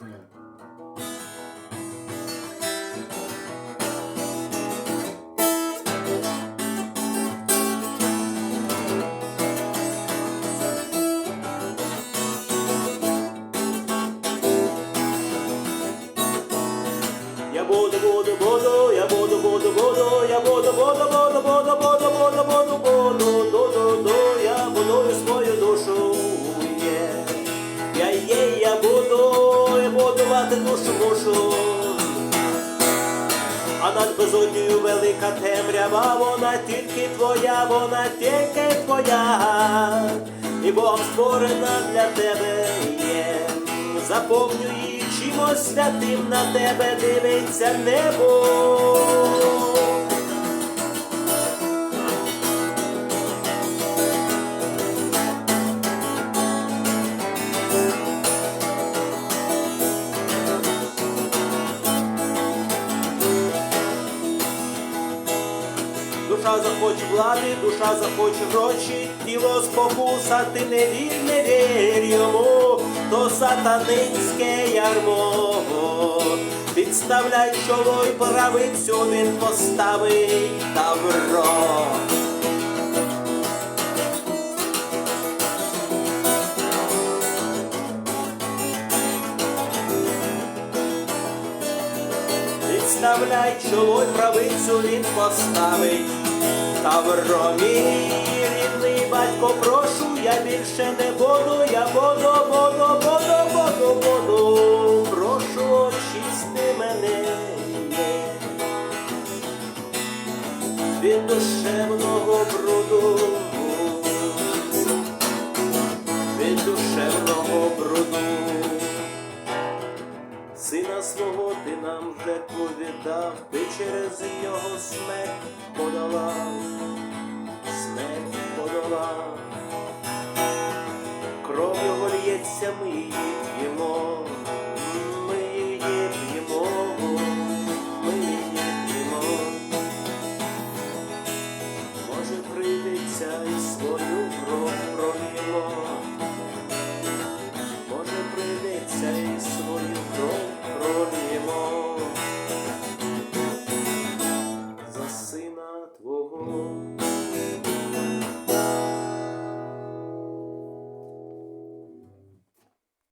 Yeah. Будувати душу мушу. А над безоднею велика темрява, вона тільки твоя, вона тільки твоя, і Богом створена для тебе є. Заповню її святим на тебе дивиться небо. Душа захоче влади, душа захоче гроші, тіло спокуса, ти не вір, не вір йому, то сатанинське ярмо. Підставляй чоло й правицю, він поставить тавро. Підставляй чоло й правицю він поставить. Тавро мій рідний батько, прошу, я більше не буду, я буду, буду, буду, буду, буду. Прошу, очисти мене від душевного бруду, від душевного бруду свого ти нам вже повідав, ти через нього смерть подолав, смерть подолав, кров його лється, ми її п'ємо, ми її п'ємо, ми її п'ємо. Може, прийдеться і свою.